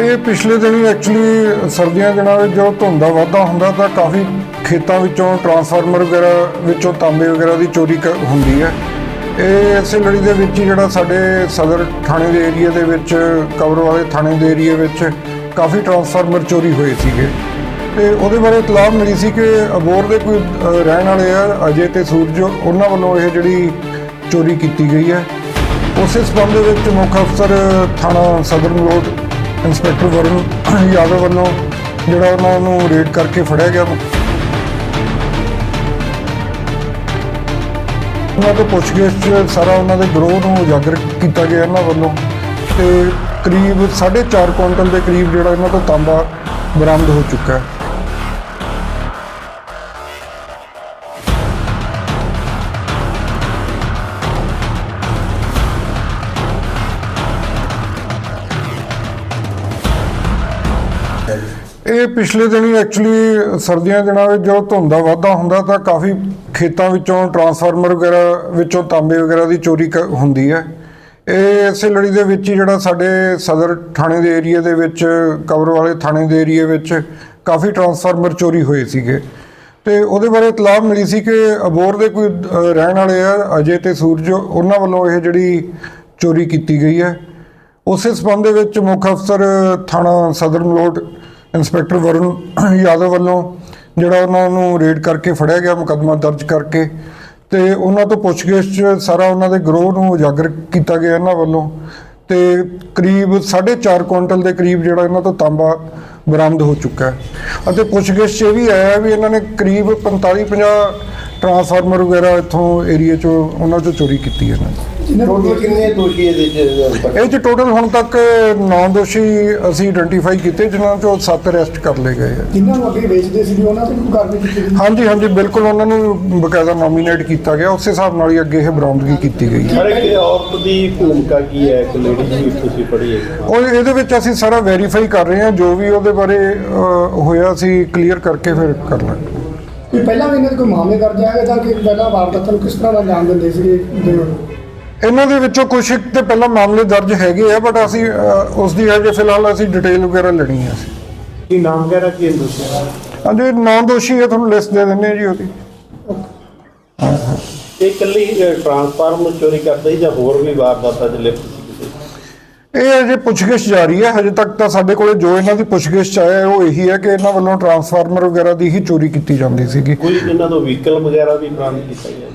ਇਹ ਪਿਛਲੇ ਦਿਨੀ ਐਕਚੁਅਲੀ ਸਰਦੀਆਂ ਦੇ ਨਾਲ ਜੋ ਧੁੰਦ ਦਾ ਵਾਧਾ ਹੁੰਦਾ ਤਾਂ ਕਾਫੀ ਖੇਤਾਂ ਵਿੱਚੋਂ ਟਰਾਂਸਫਾਰਮਰ ਵਗੈਰਾ ਵਿੱਚੋਂ ਤਾਂਬੇ ਵਗੈਰਾ ਦੀ ਚੋਰੀ ਕ- ਹੁੰਦੀ ਹੈ। ਇਹ ਇਸੇ ਲੜੀ ਦੇ ਵਿੱਚ ਜਿਹੜਾ ਸਾਡੇ ਸਦਰ ਥਾਣੇ ਦੇ ਏਰੀਆ ਦੇ ਵਿੱਚ ਕਵਰ ਵਾਲੇ ਥਾਣੇ ਦੇ ਏਰੀਆ ਵਿੱਚ ਕਾਫੀ ਟਰਾਂਸਫਾਰਮਰ ਚੋਰੀ ਹੋਏ ਸੀਗੇ। ਤੇ ਉਹਦੇ ਬਾਰੇ ਇਤਲਾਹ ਮਿਲੀ ਸੀ ਕਿ ਅਬੋਰ ਦੇ ਕੋਈ ਰਹਿਣ ਵਾਲੇ ਆ, ਅਜੇ ਤੇ ਸੂਰਜ, ਉਹਨਾਂ ਵੱਲੋਂ ਇਹ ਜਿਹੜੀ ਚੋਰੀ ਕੀਤੀ ਗਈ ਹੈ। ਉਸੇ ਸਬੰਧ ਵਿੱਚ ਮੁੱਖ ਅਫਸਰ ਥਾਣਾ ਸਦਰ ਮਲੋਟ ਇੰਸਪੈਕਟਰ ਵਰੁਣ, ਯਾਦਵ ਵੱਲੋਂ ਜਿਹੜਾ ਉਹਨਾਂ ਨੂੰ ਰੇਡ ਕਰਕੇ ਫੜਿਆ ਗਿਆ। ਉਹਨਾਂ ਤੋਂ ਪੁੱਛਗਿੱਛ 'ਚ ਸਾਰਾ ਉਹਨਾਂ ਦੇ ਗਰੋਹ ਨੂੰ ਉਜਾਗਰ ਕੀਤਾ ਗਿਆ ਇਹਨਾਂ ਵੱਲੋਂ ਤੇ ਕਰੀਬ 4.5 ਕੁਇੰਟਲ ਦੇ ਕਰੀਬ ਜਿਹੜਾ ਇਹਨਾਂ ਤੋਂ ਤਾਂਬਾ ਬਰਾਮਦ ਹੋ ਚੁੱਕਾ ਹੈ। ਇਹ ਪਿਛਲੇ ਦਿਨੀ ਐਕਚੁਅਲੀ ਸਰਦੀਆਂ ਦਿਨਾਂ ਵਿੱਚ ਜਦੋਂ ਧੁੰਦ ਦਾ ਵਾਧਾ ਹੁੰਦਾ ਤਾਂ ਕਾਫੀ ਖੇਤਾਂ ਵਿੱਚੋਂ ਟਰਾਂਸਫਾਰਮਰ ਵਗੈਰਾ ਵਿੱਚੋਂ ਤਾਂਬੇ ਵਗੈਰਾ ਦੀ ਚੋਰੀ ਕ- ਹੁੰਦੀ ਹੈ। ਇਹ ਇਸੇ ਲੜੀ ਦੇ ਵਿੱਚ ਹੀ ਜਿਹੜਾ ਸਾਡੇ ਸਦਰ ਥਾਣੇ ਦੇ ਏਰੀਆ ਦੇ ਵਿੱਚ ਕਵਰ ਵਾਲੇ ਥਾਣੇ ਦੇ ਏਰੀਆ ਵਿੱਚ ਕਾਫੀ ਟਰਾਂਸਫਾਰਮਰ ਚੋਰੀ ਹੋਏ ਸੀਗੇ। ਤੇ ਉਹਦੇ ਬਾਰੇ ਇਤਲਾਹ ਮਿਲੀ ਸੀ ਕਿ ਅਬੋਰ ਦੇ ਕੋਈ ਰਹਿਣ ਵਾਲੇ ਆ, ਅਜੇ ਤੇ ਸੂਰਜ, ਉਹਨਾਂ ਵੱਲੋਂ ਇਹ ਜਿਹੜੀ ਚੋਰੀ ਕੀਤੀ ਗਈ ਹੈ। ਉਸੇ ਸਬੰਧ ਦੇ ਵਿੱਚ ਮੁੱਖ ਅਫਸਰ ਥਾਣਾ ਸਦਰ ਮਲੋਟ ਇੰਸਪੈਕਟਰ ਵਰੁਣ ਯਾਦਵ ਵੱਲੋਂ ਜਿਹੜਾ ਉਹਨਾਂ ਨੂੰ ਰੇਡ ਕਰਕੇ ਫੜਿਆ ਗਿਆ, ਮੁਕੱਦਮਾ ਦਰਜ ਕਰਕੇ ਤੇ ਉਹਨਾਂ ਤੋਂ ਪੁੱਛਗਿੱਛ 'ਚ ਸਾਰਾ ਉਹਨਾਂ ਦੇ ਗਰੋਹ ਨੂੰ ਉਜਾਗਰ ਕੀਤਾ ਗਿਆ ਇਹਨਾਂ ਵੱਲੋਂ ਤੇ ਕਰੀਬ 4.5 ਕੁਇੰਟਲ ਦੇ ਕਰੀਬ ਜਿਹੜਾ ਇਹਨਾਂ ਤੋਂ ਤਾਂਬਾ ਬਰਾਮਦ ਹੋ ਚੁੱਕਾ ਹੈ। ਅਤੇ ਪੁੱਛਗਿੱਛ 'ਚ ਇਹ ਵੀ ਆਇਆ ਵੀ ਇਹਨਾਂ ਨੇ ਕਰੀਬ 45-50 ਟਰਾਂਸਫਾਰਮਰ ਵਗੈਰਾ ਇੱਥੋਂ ਏਰੀਆ 'ਚੋਂ ਉਹਨਾਂ 'ਚੋਂ ਚੋਰੀ ਕੀਤੀ ਹੈ ਇਹਨਾਂ ਨੇ। ਟੋਟਲ ਕਿੰਨੇ ਦੋਸ਼ੀ ਇਹਦੇ ਚ ਇਹ ਚ ਟੋਟਲ ਹੁਣ ਤੱਕ 9 ਦੋਸ਼ੀ ਅਸੀਂ ਆਇਡੈਂਟੀਫਾਈ ਕੀਤੇ ਜਿਨ੍ਹਾਂ ਚੋਂ 7 ਅਰੈਸਟ ਕਰ ਲਏ ਗਏ ਆ। ਜਿਨ੍ਹਾਂ ਨੂੰ ਅੱਗੇ ਵੇਚਦੇ ਸੀ ਉਹਨਾਂ ਤੇ ਵੀ ਕਾਰਵਾਈ ਕੀਤੀ ਗਈ? ਹਾਂਜੀ ਹਾਂਜੀ ਬਿਲਕੁਲ ਉਹਨਾਂ ਨੂੰ ਬਕਾਇਦਾ ਨੋਮੀਨੇਟ ਕੀਤਾ ਗਿਆ। ਉਸੇ ਹਿਸਾਬ ਨਾਲ ਹੀ ਅੱਗੇ ਇਹ ਬਰਾਮਦਗੀ ਕੀਤੀ ਗਈ। ਹੈ ਹਰ ਇੱਕ ਔਰਤ ਦੀ ਭੂਮਿਕਾ ਕੀ ਹੈ? ਇੱਕ ਲੇਡੀ ਵੀ ਤੁਸੀਂ ਪੜ੍ਹੀ ਹੈ। ਉਹ ਇਹਦੇ ਵਿੱਚ ਅਸੀਂ ਸਾਰਾ ਵੈਰੀਫਾਈ ਕਰ ਰਹੇ ਹਾਂ। ਜੋ ਵੀ ਉਹਦੇ ਬਾਰੇ ਹੋਇਆ ਅਸੀਂ ਕਲੀਅਰ ਕਰਕੇ ਫਿਰ ਕਰ ਲਾਂਗੇ। ਵੀ ਪਹਿਲਾਂ ਵੀ ਇਹਨਾਂ ਦੇ ਕੋਈ ਮਾਮਲੇ ਦਰਜ ਆਏ ਤਾਂ ਕਿ ਪਹਿਲਾਂ ਵਾਰਦਾਤਾਂ ਨੂੰ ਕਿਸ ਤਰ੍ਹਾਂ ਦਾ ਜਾਣ ਦਿੰਦੇ ਸੀਗੇ ਇਹਨਾਂ ਦੇ ਵਿੱਚੋਂ ਕੁਝ ਇੱਕ ਤੇ ਪਹਿਲਾਂ ਮਾਮਲੇ ਦਰਜ ਹੈਗੇ ਆ ਬਟ ਅਸੀਂ ਅਹ, ਉਸ ਦੀ ਹਜੇ ਫਿਲਹਾਲ ਅਸੀਂ ਡਿਟੇਲ ਵਗੈਰਾ ਲੈਣੀ ਹੈ ਅਸੀਂ ਕੀ ਨਾਮ ਵਗੈਰਾ ਕੀ ਹੈ ਦੋਸ਼ੀ ਹਾਂਜੀ ਨੌ ਦੋਸ਼ੀ ਹੈ ਤੁਹਾਨੂੰ ਲਿਸਟ ਦੇ ਦਿੰਦੇ ਹਾਂ ਜੀ ਉਹਦੀ। ਇਹ ਇਕੱਲੀ ਟਰਾਂਸਫਾਰਮਰ ਚੋਰੀ ਕਰਦਾ ਹੀ ਜਾਂ ਹੋਰ ਵੀ ਵਾਰਦਾਤਾਂ ਚ ਲਿਪਤ ਸੀ ਇਹ ਅਜੇ ਪੁੱਛਗਿੱਛ ਜਾਰੀ ਹੈ ਹਜੇ ਤੱਕ ਤਾਂ ਸਾਡੇ ਕੋਲੇ ਜੋ ਇਹਨਾਂ ਦੀ ਪੁੱਛਗਿੱਛ ਆਇਆ ਹੈ, ਉਹ ਇਹੀ ਹੈ ਕਿ ਇਹਨਾਂ ਵੱਲੋਂ ਟਰਾਂਸਫਾਰਮਰ ਵਗੈਰਾ ਦੀ ਹੀ ਚੋਰੀ ਕੀਤੀ ਜਾਂਦੀ ਸੀਗੀ। ਕੋਈ ਇਹਨਾਂ ਤੋਂ ਵਹੀਕਲ ਵਗੈਰਾ ਵੀ ਬਰਾਮਦ ਕੀਤਾ ਗਿਆ?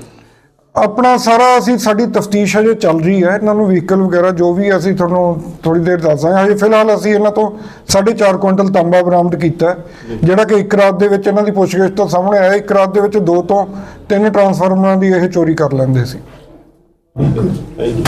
ਆਪਣਾ ਸਾਰਾ ਅਸੀਂ ਸਾਡੀ ਤਫਤੀਸ਼ ਹਜੇ ਚੱਲ ਰਹੀ ਹੈ ਇਹਨਾਂ ਨੂੰ ਵਹੀਕਲ ਵਗੈਰਾ ਜੋ ਵੀ ਅਸੀਂ ਤੁਹਾਨੂੰ ਥੋੜੀ ਦੇਰ ਦੱਸਾਂਗੇ। ਹਜੇ ਫਿਲਹਾਲ ਅਸੀਂ ਇਹਨਾਂ ਤੋਂ 4.5 ਕੁਇੰਟਲ ਤਾਂਬਾ ਬਰਾਮਦ ਕੀਤਾ ਹੈ, ਜਿਹੜਾ ਕਿ ਇੱਕ ਰਾਤ ਦੇ ਵਿੱਚ ਇਹਨਾਂ ਦੀ ਪੁੱਛਗਿੱਛ ਤੋਂ ਸਾਹਮਣੇ ਆਇਆ ਇੱਕ ਰਾਤ ਦੇ ਵਿੱਚ ਦੋ ਤੋਂ ਤਿੰਨ ਟਰਾਂਸਫਾਰਮਰਾਂ ਦੀ ਇਹ ਚੋਰੀ ਕਰ ਲੈਂਦੇ ਸੀ। Thank you